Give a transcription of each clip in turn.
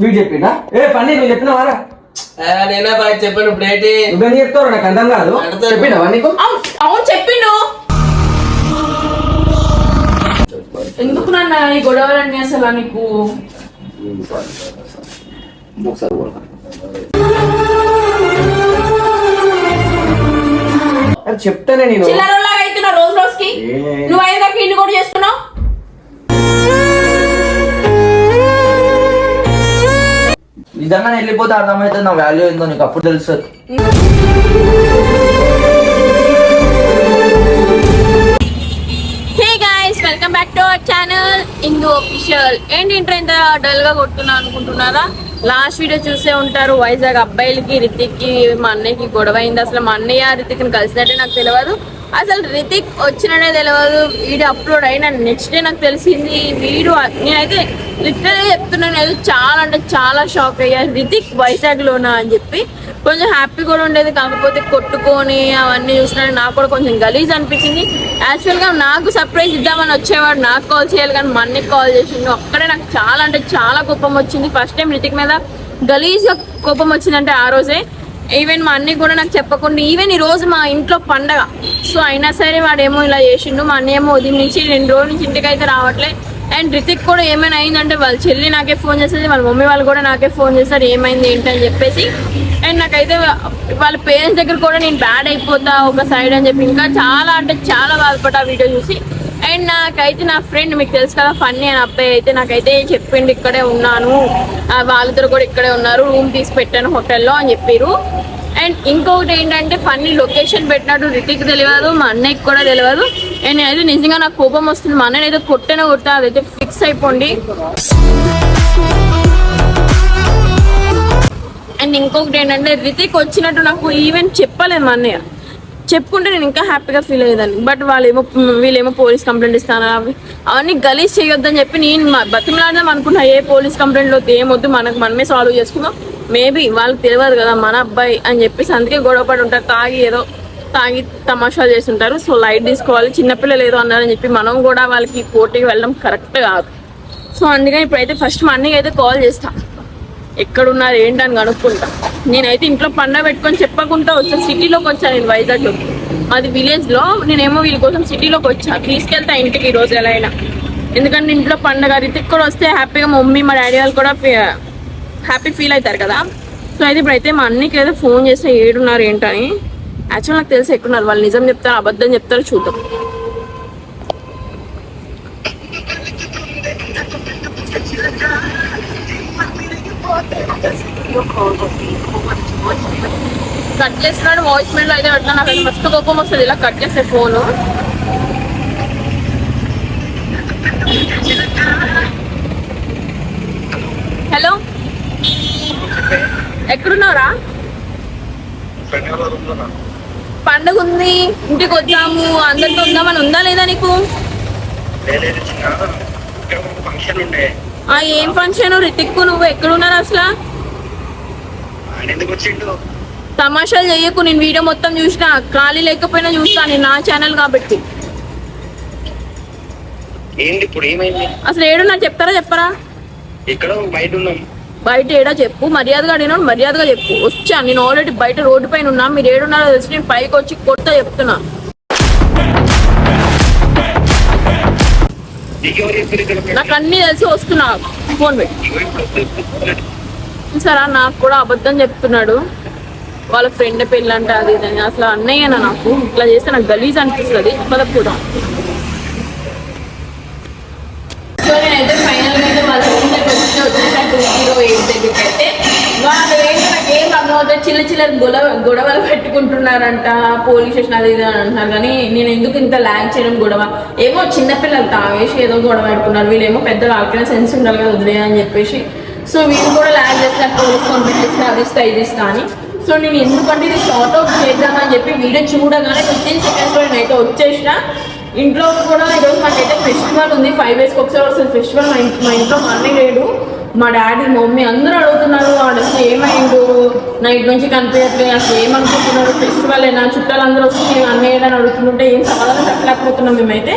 వీడు చెప్పిండా ఏ పని నువ్వు చెప్పినావారా నేనే బాగా చెప్పాను ఇప్పుడు ఏంటి? నువ్వెన్ని చెప్తావు నాకు అర్థం కాదు. అర్థం. చెప్పిండవా నీకు? అవును అవును చెప్పిండు. ఎందుకు నన్ను ఈ గొడవలన్నీ అసలు నీకు? ఒకసారి. అరే చెప్తానే నేను. చిల్లరలాగా అవుతున్నావు రోజు రోజుకి. ఏ. నువ్వు అయ్యేదాకా ఇన్ని కూడా చేస్తున్నావు? నిజంగా వెళ్ళిపోతే అర్థమైతే నా వాల్యూ ఏందో నీకు అప్పుడు తెలుసు. Guys welcome back to our channel Indu official ఏంటి ఇంటర్ ఇంత డల్గా కొట్టున్నా అనుకుంటున్నారా? లాస్ట్ వీడియో చూసే ఉంటారు వైజాగ్ అబ్బాయిలకి రితిక్కి మా అన్నయ్యకి గొడవ అయింది. అసలు మా అన్నయ్య రితిక్ని కలిసినట్టే నాకు తెలియదు. అసలు రితిక్ వచ్చిననే తెలియదు వీడియో అప్లోడ్ అయిన నెక్స్ట్ డే నాకు తెలిసింది వీడు నేనైతే లిటరల్గా చెప్తున్నాను ఏదో చాలా అంటే చాలా షాక్ అయ్యా. రితిక్ వైజాగ్లోనా అని చెప్పి కొంచెం హ్యాపీ కూడా ఉండేది కాకపోతే కొట్టుకొని అవన్నీ చూసినా నాకు కూడా కొంచెం గలీజ్ అనిపించింది. యాక్చువల్గా నాకు సర్ప్రైజ్ ఇద్దామని వచ్చేవాడు నాకు కాల్ చేయాలి కానీ మన్నీకి కాల్ చేసిండు. అక్కడే నాకు చాలా అంటే చాలా కోపం వచ్చింది. ఫస్ట్ టైం రితిక్ మీద గలీజ్గా కోపం వచ్చిందంటే ఆ రోజే. ఈవెన్ మా అన్నయ్య కూడా నాకు చెప్పకుండా ఈవెన్ ఈ రోజు మా ఇంట్లో పండగ. సో అయినా సరే వాడేమో ఇలా చేసిండు. మా అన్నయ్య ఏమో ఉదయం నుంచి రెండు రోజుల నుంచి ఇంటికి అయితే రావట్లే. అండ్ రితిక్ కూడా ఏమైనా అయిందంటే వాళ్ళ చెల్లి నాకే ఫోన్ చేస్తుంది వాళ్ళ మమ్మీ వాళ్ళు కూడా నాకే ఫోన్ చేస్తారు ఏమైంది ఏంటి అని చెప్పేసి. అండ్ నాకైతే వాళ్ళ పేరెంట్స్ దగ్గర కూడా నేను బ్యాడ్ అయిపోతా ఒక సైడ్ అని చెప్పి ఇంకా చాలా అంటే చాలా బాధపడ్డా వీడియో చూసి. అండ్ నాకైతే నా ఫ్రెండ్ మీకు తెలుసు కదా ఫన్నీ అని అబ్బాయి అయితే నాకైతే చెప్పిండు ఇక్కడే ఉన్నాను. వాళ్ళిద్దరు కూడా ఇక్కడే ఉన్నారు రూమ్ తీసి పెట్టాను హోటల్లో అని చెప్పారు అండ్ ఇంకొకటి ఏంటంటే ఫన్నీ లొకేషన్ పెట్టినట్టు రితిక్ తెలియదు మా అన్నయ్యకి కూడా తెలియదు. అండ్ నేనైతే నిజంగా నాకు కోపం వస్తుంది మా అన్నయ్య అయితే కొట్టనే కొడతా అదైతే ఫిక్స్ అయిపోండి. అండ్ ఇంకొకటి ఏంటంటే రితిక్ వచ్చినట్టు నాకు ఈవెన్ చెప్పలేదు మా అన్నయ్య. చెప్పుకుంటే నేను ఇంకా హ్యాపీగా ఫీల్ అయ్యేదాన్ని. బట్ వాళ్ళేమో వీళ్ళేమో పోలీస్ కంప్లైంట్ ఇస్తాను అవి అవన్నీ గలీజ్ చేయొద్దని చెప్పి నేను బతిమలాడదాం అనుకున్నా. ఏ పోలీస్ కంప్లైంట్ వద్దు ఏమొద్దు మనకు మనమే సాల్వ్ చేసుకుందాం. మేబీ వాళ్ళకి తెలియదు కదా మన అబ్బాయి అని చెప్పేసి అందుకే గొడవపడి ఉంటారు. తాగి ఏదో తాగి తమాషా చేస్తుంటారు. సో లైట్ తీసుకోవాలి. చిన్నపిల్లలు ఏదో అన్నారని చెప్పి మనం కూడా వాళ్ళకి పోటీకి వెళ్ళడం కరెక్ట్ కాదు. సో అందుకని ఇప్పుడైతే ఫస్ట్ మా అన్నయ్య అయితే కాల్ చేస్తా. ఎక్కడున్నారు ఏంటని కనుక్కుంటా. నేనైతే ఇంట్లో పండగ పెట్టుకొని చెప్పకుండా వచ్చా సిటీలోకి వచ్చా నేను వైజాగ్లో. మాది విలేజ్లో నేనేమో వీళ్ళ కోసం సిటీలోకి వచ్చా. తీసుకెళ్తా ఇంటికి ఈ రోజు ఎలా అయినా. ఎందుకంటే ఇంట్లో పండగ రితిక్ కూడా వస్తే హ్యాపీగా మా మమ్మీ మా డాడీ వాళ్ళు కూడా హ్యాపీ ఫీల్ అవుతారు కదా. సో అయితే ఇప్పుడైతే మా అన్నికి ఏదో ఫోన్ చేస్తే ఏడున్నారు ఏంటని. యాక్చువల్ నాకు తెలిసి ఎక్కున్నారు వాళ్ళు నిజం చెప్తారు అబద్ధం చెప్తారు చూద్దాం. కట్ చేస్తున్నాడు వాయిస్ మెయిల్ అయితే అట్లా నాకు మస్తు కోపం వస్తుంది. ఇలా కట్ చేసే ఫోను హలో ఎక్కడున్నారా పండగ ఉంది. ఇంటికి వచ్చాము. అందరితో ఉందామని ఉందా లేదా నీకు? ఏం ఫంక్షన్ రితిక్ నువ్వు ఎక్కడున్నారు అసలు? తమాషాలు చెయ్యకు నేను వీడియో మొత్తం చూసిన ఖాళీ లేకపోయినా చూస్తాను నేను నా ఛానల్ కాబట్టి. ఏంటి ఇప్పుడు ఏమైంది? అసలు ఏడున్నా చెప్తారా చెప్పరా? ఇక్కడ బయట ఉన్నాం. బయట ఏడా చెప్పు మర్యాదగా అడిగినాడు మర్యాదగా చెప్పు. వచ్చా నేను ఆల్రెడీ బయట రోడ్డు పైన ఉన్నా మీరు ఏడున్నారో తెలిసి నేను పైకి వచ్చి కొడతా చెప్తున్నా. నాకు అన్ని తెలిసి వస్తున్నా. ఫోన్ పెట్టి. ఇగో నాకు కూడా అబద్ధం చెప్తున్నాడు. వాళ్ళ ఫ్రెండ్ పెళ్ళంట అది ఇది అని. అసలు అన్నయ్యనా నాకు. ఇట్లా చేస్తే నాకు గలీజ్ అనిపిస్తుంది. పదపోదాం సో నేనైతే ఫైనల్ అయితే వాళ్ళ వచ్చి వచ్చేసాను టూ జీరో ఎయిట్ దగ్గరికి అయితే. వాళ్ళు నాకు ఏం అర్థం అవుతుంది చిల్ల చిల్లర గొడవ గొడవలు పెట్టుకుంటున్నారంట. పోలీస్ స్టేషన్ అది ఇది అని అంటున్నారు. కానీ నేను ఎందుకు ఇంత ల్యాగ్ చేయడం గొడవ? ఏమో చిన్నపిల్లలు తాగేసి ఏదో గొడవ పెట్టుకున్నారు. వీళ్ళేమో పెద్దలు ఆకలి సెన్స్ ఉండాలి కదా వదిలే అని చెప్పేసి. సో వీళ్ళు కూడా ల్యాగ్ చేస్తే పోలీస్ పంపించేస్తే అది ఇస్తా ఇది ఇస్తా అని సో నేను ఎందుకంటే ఇది షార్ట్ అవుట్ చేద్దామని చెప్పి వీడియో చూడగానే ఫిఫ్టీన్ సెకండ్స్లో నేనైతే వచ్చేసిన. ఇంట్లో కూడా ఈరోజు మాకైతే ఫెస్టివల్ ఉంది. ఫైవ్ డేస్కి ఒకసారి వస్తుంది ఫెస్టివల్ మా ఇంట్లో మా ఇంట్లో మా లేడు. మా డాడీ మమ్మీ అందరూ అడుగుతున్నారు వాడు అసలు ఏమైండు? నైట్ నుంచి కనిపించట్లేదు. అసలు ఏమనుకుంటున్నారు? ఫెస్టివల్ అయినా చుట్టాలు అందరూ వస్తే అన్నయ్య అని అడుగుతుంటే ఏం సమాధానం చెప్పలేకపోతున్నాం మేమైతే.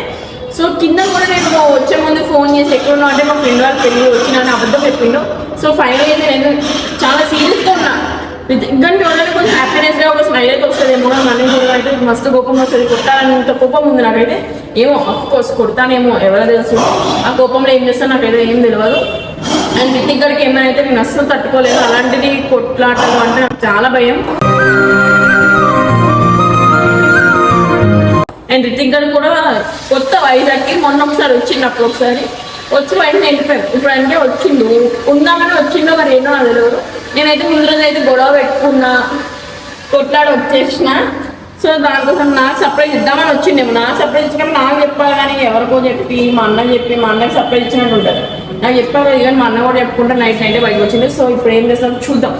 సో కింద కూడా నేను వచ్చే ముందు ఫోన్ చేసి ఎక్కడున్నా అంటే మా ఫ్రెండ్ వాళ్ళ పెళ్ళి వచ్చిన అబద్ధం చెప్పిండు. సో ఫైనల్ అయితే నేను చాలా సీరియస్గా ఉన్నా. ఇంకా చూడాలి కొంచెం హ్యాపీనెస్గా ఒక స్మైల్ అయితే వస్తుంది ఏమో మనీ కూడా అయితే మస్తు కోపం వస్తుంది. కొట్టాలని కోపం ఉంది నాకైతే. ఏమో అఫ్ కోర్స్ కొడతానేమో ఎవరో తెలుసు. ఆ కోపంలో ఏం చేస్తాను నాకైతే ఏం తెలియదు అండ్ రితిక్ గడికి ఏమైనా అయితే నేను అస్సలు తట్టుకోలేదు. అలాంటిది కొట్లాటలు అంటే నాకు చాలా భయం. అండ్ రితిక్ గడ్ కూడా కొత్త వైజాగ్కి మొన్న ఒకసారి వచ్చిండు ఒకసారి. వచ్చి వెంటనే వెళ్ళిపోయాను ఇప్పుడు అంటే వచ్చిండు. ఉందామని వచ్చిండో మరి ఏంటో తెలియదు నేనైతే ముందు రోజు అయితే గొడవ పెట్టుకున్నా కొట్లాడి వచ్చేసిన. సో దానికోసం నాకు సర్ప్రైజ్ ఇద్దామని వచ్చిండేమో నాకు సర్ప్రైజ్ ఇచ్చినా నాకు చెప్పాలి కానీ ఎవరికో చెప్పి మా అన్న చెప్పి మా అన్నకి సర్ప్రైజ్ ఇచ్చినట్టు ఉంటుంది. నాకు చెప్పాలి ఈవెన్ మా అన్న కూడా చెప్పుకుంటే నైట్ నైటే బయటకు వచ్చింది సో ఇప్పుడు ఏం చేస్తాం? చూద్దాం.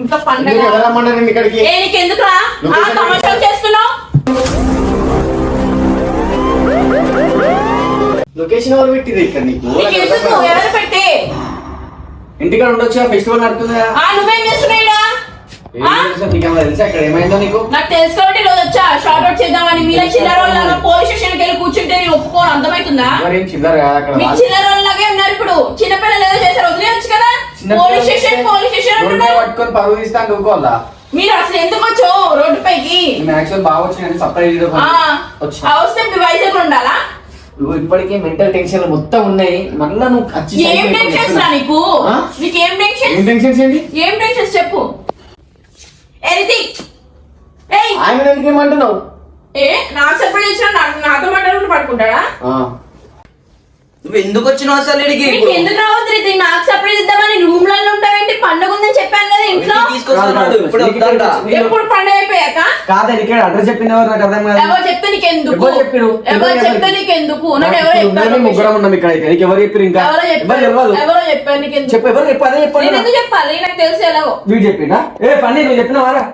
ఇంకా పండగ. ఆ తమాషాలు చేస్తున్నావు? లొకేషన్ ఎవరు పెట్టిరు ఇక్కడ నీకు? ఎవరు పెట్టి? ఇంటికాడ ఉండొచ్చు ఫెస్టివల్ నడుతుందా నువ్వేం చేస్తున్నాయిడా నీకు? నాకు తెలుసు కాబట్టి ఈరోజు వచ్చా. షార్ట్ అవుట్ చేద్దామని. మీరే చిల్లర వాళ్ళగా పోలీస్ స్టేషన్కి వెళ్ళి కూర్చుంటే నేను ఒప్పుకోను. అర్థమవుతుందా? మరేం చిల్లర కదా అక్కడ మీ చిల్లర వాళ్ళలాగే ఉన్నారు ఇప్పుడు. చిన్నపిల్లలు ఏదో చేశారు. వదిలేయచ్చు కదా? Police station police station road మీద అంటున్నారు పట్టుకొని పరువు మీరు అసలు ఎందుకు వచ్చావు రోడ్డు పైకి యాక్చువల్ బాగా వైజాగ్ ఉండాలా? నువ్వు ఇప్పటికే మెంటల్ టెన్షన్ మొత్తం ఉన్నాయి. మళ్ళా నువ్వు ఏం టెన్షన్స్ రా నీకు? నీకు ఏం టెన్షన్ ఏం టెన్షన్స్ ఏంటి? ఏం టెన్షన్స్ చెప్పు. ఎరితి ఏయ్! ఆయన ఎందుకు ఏమంటున్నావు? ఏ నాకు సర్ప్రైజ్ ఇచ్చిన నా- నాతో మాట్లాడుకుంటూ పడుకుంటాడా? నువ్వు ఎందుకు వచ్చినావు అసలు ఇడికి? నీకు ఎందుకు రావద్దు రీతి నాకు సర్ప్రైజ్ ఇద్దామని రూమ్లలో ఉంటావేంటి? పండుగ ఉందని చెప్పాను కదా ఇంట్లో? తీసుకొస్తున్నాడు. ఇప్పుడు వద్దంట. ఎప్పుడు పండుగ అయిపోయాక? కాదా ఇక్కడ అడ్రస్ చెప్పింది ఎవరు? నాకు అర్థం కాదు. ఎవరు చెప్తే నీకెందుకు? ఎవరు చెప్పిరు? ఎవరు చెప్తే చెప్పారు? నీకెందుకు? నాకు ఎవరో ఇప్పుడు చెప్పారు ముగ్గురం ఉన్నాం ఇక్కడ అయితే. నీకు ఎవరు చెప్పారు ఇంకా? ఎవరో ఎవరు చెప్పారు? చెప్పారు ఎవరో చెప్పారు నీకెందుకు? చెప్పు ఎవరు చెప్పు అదే చెప్పండి నేను ఎందుకు చెప్పాలి? నాకు తెలుసు ఎలాగో. వీడు చెప్పిండా? ఏ పని నువ్వు చెప్పినావారా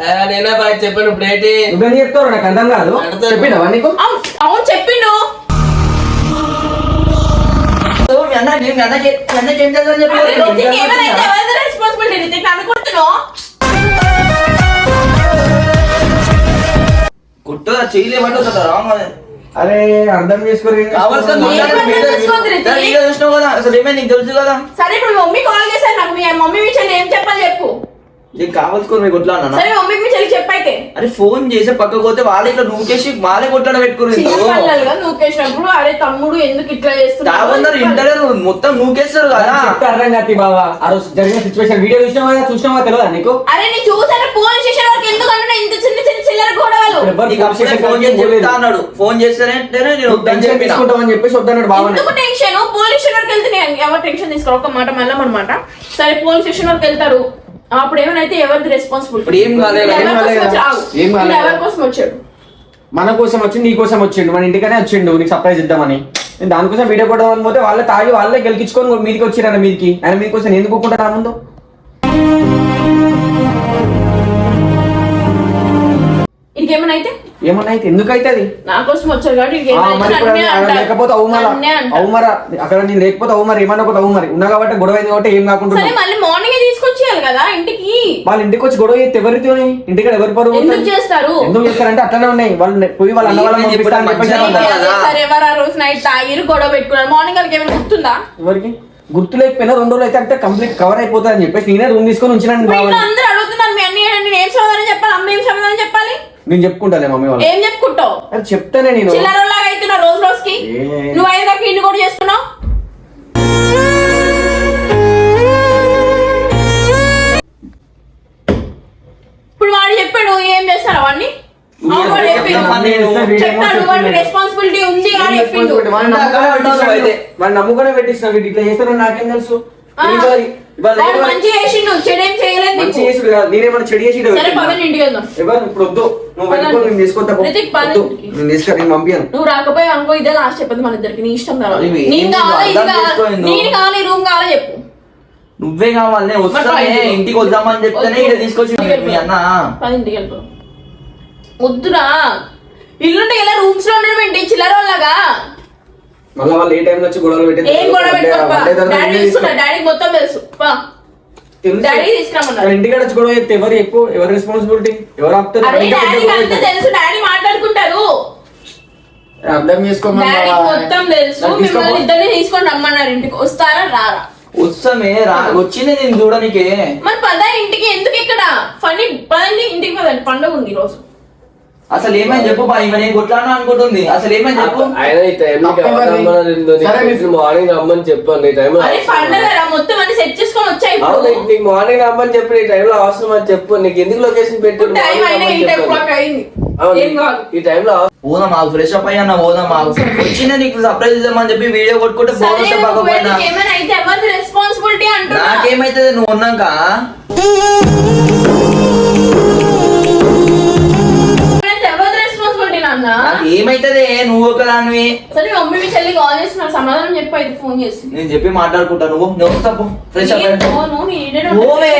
ఆ, నేనే బాగా చెప్పాను ఇప్పుడు ఏంటి నువ్వేం చెప్తావు నాకు అర్థం కాదు. చెప్పినావా నీకు? అవును అవును చెప్పిండు. మీ అన్న మీ అన్నకి మీ అన్నకి ఏం చేద్దామని చెప్పి రెస్పాన్సిబిలిటీ రితిక్ అనుకుంటున్నావు? కుట్టదా చేయలేమంటే రాంగ్ అరే అర్థం చేసుకోరు కావాల్సిన కదా అసలు ఏమైనా నీకు తెలుసు కదా? సరే ఇప్పుడు మీ మమ్మీ కాల్ చేశారు నాకు మీ మమ్మీ విషయాలు ఏం చెప్పాలి చెప్పు. నీకు కావాల్సుకొని మీకు కొట్లా అన్న? సరే మమ్మీకి మీ చెల్లికి చెప్పైతే. అరే ఫోన్ చేసి పక్కకు పోతే వాళ్ళే ఇట్లా నూకేసి వాళ్ళే కొట్లాడ పెట్టుకుని చిన్నపిల్లలుగా నూకేసినప్పుడు అరే తమ్ముడు ఎందుకు ఇట్లా తాగున్నారు ఇంటర్ మొత్తం నూకేస్తారు కదా. అర్థం కాదు బాబా ఆ రోజు జరిగిన సిచ్యువేషన్ వీడియో చూసినావా చూసినావా తెలియదా నీకు? అరే నీ చూసాను పోలీస్ స్టేషన్ వరకు ఎందుకు అన్నా ఇంత చిన్న చిన్న చిల్లర గొడవలు. ఫోన్ చేసి చెప్తా అన్నాడు. ఫోన్ చేస్తేనే నేను వద్దని తీసుకుంటామని చెప్పేసి వద్దన్నాడు బావని. ఎందుకు టెన్షన్ పోలీస్ స్టేషన్ వరకు వెళ్తే నేను ఎవరు టెన్షన్ తీసుకోరు? ఒక మాట మళ్ళీ అనమాట సరే పోలీస్ స్టేషన్ వరకు వెళ్తారు. అప్పుడు ఏమైనా ఎవరిది రెస్పాన్సిబిలిటీ ఇప్పుడు ఏం కాలేదు, ఏం కాలేదు. కోసం వచ్చాడు? మన కోసం వచ్చి నీ కోసం వచ్చిండు. మన ఇంటికనే వచ్చిండు. నీకు సర్ప్రైజ్ ఇద్దామని. నేను దానికోసం వీడియో కొట్టడం పోతే వాళ్ళే తాగి వాళ్ళే గెలికించుకొని మీదకి వచ్చిరన్న మీదకి. ఆయన మీదకోసం ఎందుకు ఒప్పుకుంటా ముందు? ఇంకేమైనా అయితే? ఏమన్నా అయితే? ఎందుకు అవుతుంది నా కోసం వచ్చారు కాబట్టి. లేకపోతే అవు మరా. నన్నే అంటారు. అవు మరా. అక్కడ నేను లేకపోతే అవు మరి. ఏమన్నా ఒకటి అవు మరి. ఉన్నా కాబట్టి గొడవ అయింది కాబట్టి ఏం కాకుండా మళ్ళీ మార్నింగ్ తీసుకొచ్చేయాలి కదా ఇంటికి? వాళ్ళ ఇంటికి వచ్చి గొడవ చేస్తే ఎవరితో ఇంటికాడ ఎవరి పరువు ఎందుకు? చేస్తారు? ఎందుకు చేస్తారంటే అట్లనే ఉన్నాయి. వాళ్ళు పోయి వాళ్ళ అన్న వాళ్ళని చెప్పేసి. సరే ఎవరు ఆ రోజు నైట్ తాగిరు గొడవ పెట్టుకున్నారు? మార్నింగ్ వాళ్ళకి ఏమైనా గుర్తుందా? ఎవరికి? గుర్తు లేకపోయినా రెండు రోజులు అయితే అంటే కంప్లీట్ కవర్ అయిపోతుంది అని చెప్పేసి నేనే రూమ్ తీసుకొని ఉంచినాను అందరూ అడుగుతున్నారు మీ అన్ని నేను ఏం సమాధానం చెప్పాలి? అమ్మ ఏం సమాధానం చెప్పాలి? నేను చెప్పుకుంటాలే మమ్మీ వాళ్ళు ఏం చెప్పుకుంటావు? అది చెప్తానే నేను. చిల్లరలాగా అవుతున్నావు రోజు రోజుకి. నువ్వు అయ్యేదాకా ఇన్ని కూడా చేస్తున్నావు? ఇప్పుడు వాడు చెప్పాడు ఏం చేస్తాడు వాడిని అవును, వాడు చెప్పిండు. చెప్తాడు వాడికి రెస్పాన్సిబిలిటీ ఉంది అని చెప్పిండు. వాడిని నమ్ముకునే పెట్టించిన వాడిని నమ్ముకునే పెట్టించిన వీడు. ఇట్లా చేస్తారని నాకేం తెలుసు. మంచి చేసిండు చెడేం చేయలేదు మంచి. చేసుడు కాదు. నేనేమన్నా చెడు చేసి సరే పదండి ఇంటికి వెళ్దాం. ఎవరు? ఇప్పుడు వద్దు. నువ్వు. వెళ్ళిపో నేను. నేను నేను రాకపోయి అనుకో ఇదే లాస్ట్ చెప్పదు మన ఇద్దరికి. నీ ఇష్టం నేను కావాలి ఇది అర్థం కావాలి. చేసుకోలేదు. నేను కావాలి రూమ్ కావాలి చెప్పు. నువ్వే కావాలి వస్తానే ఇంటికి. వద్దామని చెప్తేనే. ఇక్కడ తీసుకొచ్చి మీ అన్న. పది ఇంటికి వెళ్ళిపో. వద్దురా. ఇల్లుంటే ఇలా రూమ్స్లో ఉండడం ఏంటి? చిల్లర వాళ్ళగా? మళ్ళీ వాళ్ళు ఏ టైంలో వచ్చి గొడవలు పెట్టి ఏం గొడవ డాడీ తీసుకున్నా. డాడీకి మొత్తం తెలుసు. పా. డాడీ తీసుకురమ్మన్నారు. ఇంటికాడ వచ్చి గొడవ చెప్తే ఎవరు ఎక్కువ? ఎవరు రెస్పాన్సిబిలిటీ ఎవరు ఆపుతారు? డాడీకి అంతా. తెలుసు. డాడీ మాట్లాడుకుంటారు. అర్థం చేసుకోమని. మొత్తం తెలుసు. నాకు తీసుకోపో. మిమ్మల్ని ఇద్దరిని తీసుకొని రమ్మన్నారు ఇంటికి. వస్తారా? రారా? వస్తామే రా వచ్చింది నేను చూడనికే. మరి పద ఇంటికి ఎందుకు ఇక్కడ? ఫనీ పదండి ఇంటికి పదండి పండుగ ఉంది రోజు అసలు ఏమైంది చెప్పు బా ఈమె నేను కొట్లాను అనుకుంటుంది. అసలు ఏమైంది చెప్పు? ఆయన ఈ టైం సరే, మీ- మార్నింగ్ రమ్మని చెప్పాను ఈ అరే పండుగ రా మొత్తం సెట్ చేసుకొని వచ్చాయి అవును ఇప్పుడు నీకు- నీకు మార్నింగ్ రమ్మని చెప్పి ఈ టైంలో అవసరం అని చెప్పు. నీకు ఎందుకు లొకేషన్ పెట్టు టైం అయినా ఎయిట్ ఓ క్లాక్ అయింది. ఏం కాదు. ఈ టైంలో పోదాం మాకు ఫ్రెష్ అప్ అయ్యా పోదాం మాకు వచ్చిందే నీకు సర్ప్రైజ్ ఇద్దామని చెప్పి వీడియో కొట్టుకుంటే ఫోన్ వస్తే నువ్వు పక్కపోయినా వెళ్ళి ఏమైనా అయితే ఎవరిది రెస్పాన్సిబిలిటీ అంటున్నా? నాకేమైతుంది? నువ్వు ఉన్నాక? నాకు ఏమైతుంది? నువ్వు ఒకదానివి. సరే మమ్మీ మీ చెల్లి కాల్ చేస్తున్నారు సమాధానం చెప్పు అయితే ఫోన్ చేసి. నేను చెప్పి మాట్లాడుకుంటా. నువ్వు నువ్వు వస్తా ఫ్రెష్ అప్ నేను పోను, నీ పోవే.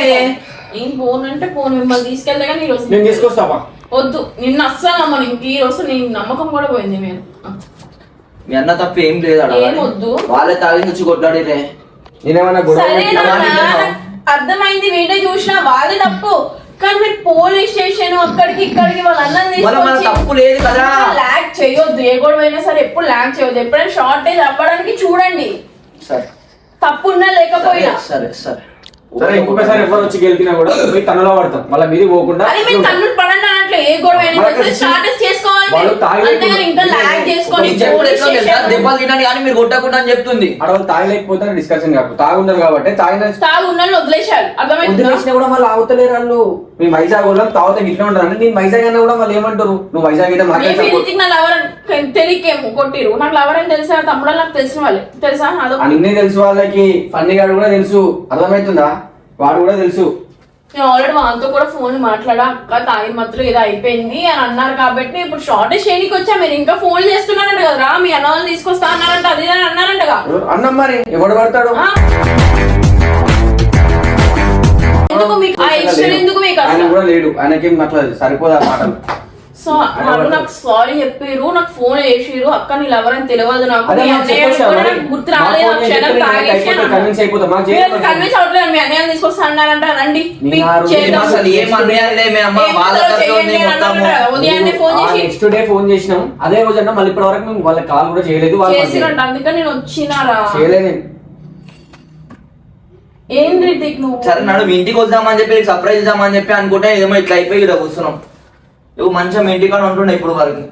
నేను పోను అంటే పోను మిమ్మల్ని తీసుకెళ్తే కానీ ఈ రోజు నేను తీసుకొస్తావా? వద్దు. నిన్ను అస్సలు నమ్మను. ఇంక ఈ రోజు నీ నమ్మకం కూడా పోయింది నేను. మీ అన్న తప్ప ఏం లేదు. ఏం వద్దు. వాళ్ళే తాగి వచ్చి కొట్లాడితే నేనేమన్నా. నాకు అర్థమైంది వీడియో చూసినా వాళ్ళే తప్పు. కానీ మీరు పోలీస్ స్టేషన్ అక్కడికి ఇక్కడికి వాళ్ళ అన్నం తప్పు లేదు కదా. లాగ్ చేయొద్దు. ఏ గొడవ అయినా సరే ఎప్పుడు లాగ్ చేయొద్దు. ఎప్పుడైనా షార్టేజ్ అవ్వడానికి చూడండి. సరే. తప్పు ఉన్నా లేకపోయినా. సరే సరే సరే. ఇంకొకసారి ఎవరు వచ్చి గెలిపినా కూడా తనలో పడతాం మళ్ళీ మీది పోకుండా తన్నులు పడండి ఏ గొడవ చేసుకోవాలి. అంతేగాని ఇంకా లాగ్ చేసుకొని దెబ్బలు తినండి కానీ మీరు కొట్టకుండా అని చెప్తుంది. ఆడ వాళ్ళు తాగలేకపోతే డిస్కషన్ కాదు తాగున్నారు కాబట్టి తాగిన తాగు ఉన్నోళ్ళు వదిలేశారు. అర్థమైందా? వదిలేసినా కూడా మళ్ళీ ఆగుతలేరు వాళ్ళు. మేము వైజాగ్ వాళ్ళం తాగుతాం ఇట్లా ఉంటారు అంటే నేను వైజాగ్ అన్నా కూడా వాళ్ళు ఏమంటారు? నువ్వు వైజాగ్ అయితే మాట్లాడే నా లవర్ తెలియకేమో కొట్టిరు. నాకు లవర్ అని తెలుసా? తమ్ముడు నాకు తెలిసిన వాళ్ళే. తెలుసా? అన్ని తెలుసు వాళ్ళకి. ఫన్నీ గాడు కూడా తెలుసు. అర్థమవుతుందా? వాడు కూడా తెలుసు. నేను ఆల్రెడీ వాళ్ళతో కూడా ఫోన్ మాట్లాడా అక్క తాగిన మాత్రం ఏదో అయిపోయింది అని అన్నారు కాబట్టి ఇప్పుడు షార్టేజ్ చేయడానికి వచ్చా మీరు ఇంకా ఫోన్ చేస్తున్నారంట కదరా మీ అన్న తీసుకొస్తా అన్నారంట అది అని అన్నారంటగా. ఎవరు- అన్నం మరి ఎవడు పడతాడు? ఎందుకు మీకు? ఆ ఇష్టం ఎందుకు మీకు ఆయన కూడా లేడు. ఆయనకేం అట్లా సరిపోదా మాటలు? సో వాళ్ళు నాకు సారీ చెప్పారు నాకు ఫోన్ చేసిరు అక్క నీ లవర్ అని తెలియదు నాకు. గుర్తు రాలేదు క్షణం తాగేసి. కన్విన్స్ అవ్వట్లేదు మీ అన్నయ్య తీసుకొస్తా అన్నారంట రండి. ఉదయాన్నే ఫోన్ చేసి నెక్స్ట్ డే ఫోన్ చేసినాం. అదే రోజు అంటే మళ్ళీ ఇప్పటి వరకు మేము వాళ్ళకి కాల్ కూడా చేయలేదు చేసిరంట అందుకని నేను వచ్చినారా? చేయలేదు ఏం రితిక్ నువ్వు? సరే నాడు ఇంటికి వద్దామని చెప్పి సర్ప్రైజ్ ఇద్దామని చెప్పి అనుకుంటే ఏమో ఇట్లా అయిపోయి ఇక్కడ కూర్చున్నాం. నువ్వు మంచిగా ఇంటికాడ ఉంటుండే ఇప్పుడు వరకు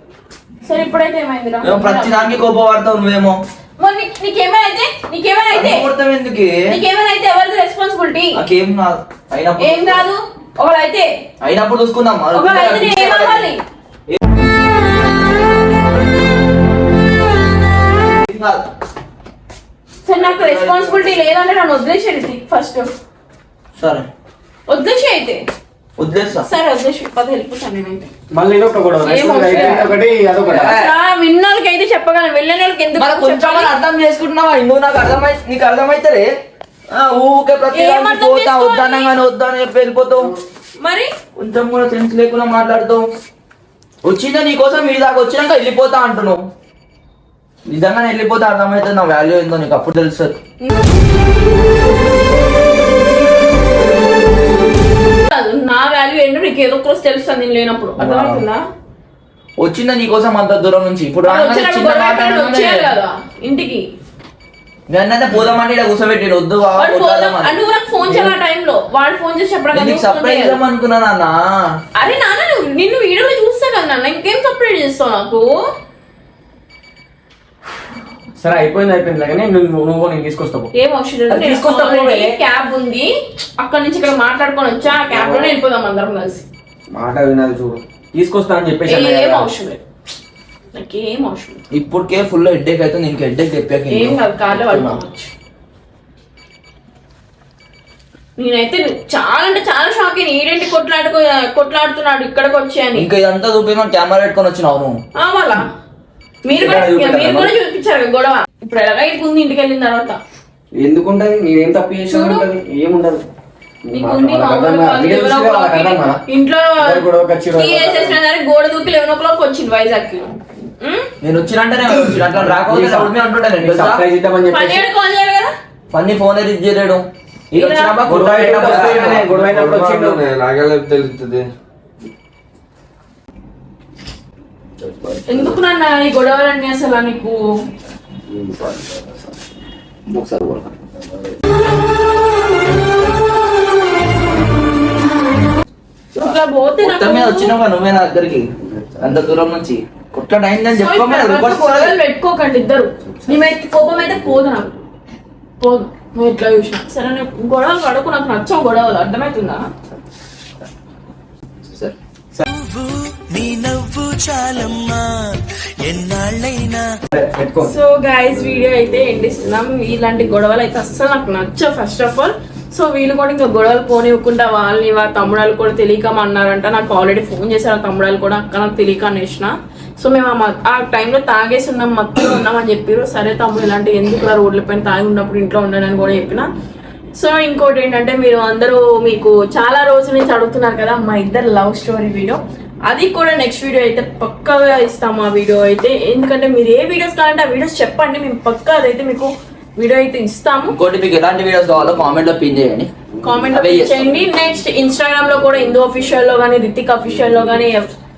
సరే ఇప్పుడైతే ఏమైందిరా? ఏమో ప్రతి దానికి కోపపడతావు నువ్వేమో. మరి నీకు- నీకేమైనా అయితే నీకేమైనా అయితే కొడతావు ఎందుకు? నీకేమైనా అయితే ఎవరిది రెస్పాన్సిబిలిటీ నాకేం కాదు. అయినప్పుడు ఏం కాదు? ఒకడైతే అయినప్పుడు చూసుకుందాం. ఒకడైతే ఏమవ్వాలి. సరే నాకు రెస్పాన్సిబిలిటీ లేదంటే నన్ను వదిలేసేది ఫస్ట్ సరే. వదిలేసి అయితే. వదిలేస్తా సరే వదిలేసి పది వెళ్ళిపోతాను నేనైతే మళ్ళీ ఇది ఒక గొడవ ఏం నెక్స్ట్ అవసరం? అయితే లేదు. ఒకటి అదొకటి. విన్నోళ్ళకి అయితే చెప్పగలను వెళ్ళిన వాళ్ళకి ఎందుకు? అర్థం చేసుకుంటున్నావా? నువ్వు నాకు అర్థమై నీకు అర్థమైతలే? ఆ, ఊరికే ప్రతి పోతా చేసుకోవాలి? వద్దనగానే వద్దని చెప్పి వెళ్ళిపోతావు మరి? కొంచెం కూడా సెన్స్ లేకుండా మాట్లాడుతావు వచ్చిందా నీకోసం వీడి దాకా వచ్చినాక వెళ్ళిపోతా అంటున్నావు. నిజంగానే వెళ్ళిపోతే అర్థమవుతుంది నా వాల్యూ ఏందో నీకు అప్పుడు తెలుస్తుంది నా వాల్యూ ఏంటో నీకు ఏదో ఒక రోజు తెలుస్తుంది నేను లేనప్పుడు. అర్థమవుతుందా? వచ్చిందా నీకోసం అంత దూరం నుంచి? ఇప్పుడు వచ్చినప్పుడు గొడవ వచ్చేయాలి కదా ఇంటికి. ఇక్కడ కూర్చోబెట్టాడు వద్దు వాడు పోదాం వద్దామని. అని నువ్వు నాకు ఫోన్ చేయాలి ఆ టైంలో వాడు ఫోన్ చేసి చెప్పడం నేను నీకు సర్ప్రైజ్ ఇద్దాం అనుకున్నాను అన్న అరే నాన్న నువ్వు నిన్ను వీడియోలో చూస్తా కదా నాన్న. ఇంకేం సపరేట్ చేస్తావు నాకు? సరే అయిపోయింది అయిపోయింది. కానీ నువ్వు నువ్వు నేను తీసుకొస్తావు ఏం అవసరం లేదు. అది తీసుకొస్తా పోవే. క్యాబ్ ఉంది. అక్కడ నుంచి ఇక్కడ మాట్లాడుకొని వచ్చా ఆ క్యాబ్లోనే వెళ్ళిపోదాం అందరం కలిసి. మాట వినాలి చూడు. తీసుకొస్తా అని చెప్పేసి ఏం. అవసరం లేదు. నాకేం అవసరం ఇప్పటికే ఫుల్ హెడ్ఏక్ అవుతుంది ఇంక హెడ్ఏక్ చెప్పాక ఏం కాదు కాళ్ళు పడుకోవచ్చు నేనైతే చాలా అంటే చాలా షాక్ అయిన. ఈడేంటి కొట్లాడుకో కొట్లాడుతున్నాడు ఇక్కడికి వచ్చి అని. ఇంకా ఇదంతా చూపి కెమెరా పెట్టుకొని వచ్చినావు నువ్వు. ఆ మళ్ళా? మీరు కూడా మీరు చూపించారు గొడవ. ఇప్పుడు ఎలాగ ఉంది ఇంటికి వెళ్ళిన తర్వాత. ఎందుకుంటది? నేనేం తప్పు చేసినా. ఉంటది ఏముండదు? ఇంట్లో గోడ దూకి లెవెన్ ఓ క్లాక్ వచ్చింది వైజాగ్ నేను వచ్చినంటేనే వచ్చిన అట్లా రాకపోతే ఫన్నీ ఫోన్ రీచ్ చేయలేడు. గొడవ తెలుస్తుంది? ఎందుకు నన్ను ఈ గొడవలన్నీ అసలు నీకు? ఒకసారి వచ్చినావు నువ్వే నా దగ్గరికి? అంత దూరం నుంచి. కొట్ల అయిందని పెట్టుకోకండి ఇద్దరు. నీమైతే కోపం అయితే పోదు నాకు. పోదు. నువ్వు ఇట్లా చూసినా. సరే నేను గొడవలు పడకు నాకు నచ్చవు గొడవలు. అర్థమవుతుందా? చాలమ్మా. ఎన్నాళ్ళైనా పెట్టుకో సో గైస్ వీడియో అయితే ఎండ్ ఇస్తున్నాం ఇలాంటి గొడవలు అయితే అస్సలు నాకు నచ్చవు ఫస్ట్ ఆఫ్ ఆల్ సో వీళ్ళు కూడా ఇంకా గొడవలు పోనివ్వకుండా వాళ్ళని వాళ్ళ తమ్ముడాలు కూడా తెలియకమన్నారంట. నాకు ఆల్రెడీ ఫోన్ చేశారు ఆ తమ్ముడాలు కూడా అక్క నాకు తెలియక అనేసిన సో మేము ఆ టైంలో తాగేసి ఉన్నాం మత్తులో ఉన్నామని చెప్పారు సరే తమ్ముడు ఇలాంటి ఎందుకు రోడ్ల పైన తాగి ఉన్నప్పుడు ఇంట్లో ఉండనని కూడా చెప్పిన. సో ఇంకోటి ఏంటంటే మీరు అందరూ మీకు చాలా రోజుల నుంచి అడుగుతున్నారు కదా మా ఇద్దరు లవ్ స్టోరీ వీడియో అది కూడా నెక్స్ట్ వీడియో అయితే పక్కాగా ఇస్తాము ఆ వీడియో అయితే. ఎందుకంటే మీరు ఏ వీడియోస్ కావాలంటే ఆ వీడియోస్ చెప్పండి మేము పక్కా అదైతే మీకు వీడియో అయితే ఇస్తాము. ఇంకోటి మీకు ఎలాంటి వీడియోస్ కావాలో కామెంట్లో పిన్ చేయండి. కామెంట్. చేయండి. నెక్స్ట్ ఇన్స్టాగ్రామ్లో కూడా హిందూ అఫీషియల్లో కానీ రితిక్ అఫీషియల్లో కానీ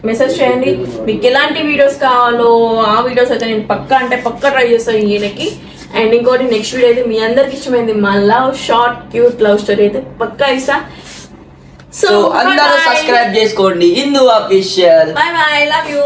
మెసేజ్ చేయండి. మీకు ఎలాంటి వీడియోస్ కావాలో ఆ వీడియోస్ అయితే నేను పక్కా అంటే పక్కా ట్రై చేస్తాను ఈయనకి. అండ్ ఇంకోటి నెక్స్ట్ వీడియో అయితే మీ అందరికి ఇష్టమైంది. మా love short cute love story అయితే పక్కా ఇస్తా. సో అందరూ సబ్స్క్రైబ్ చేసుకోండి. Indu official bye bye love you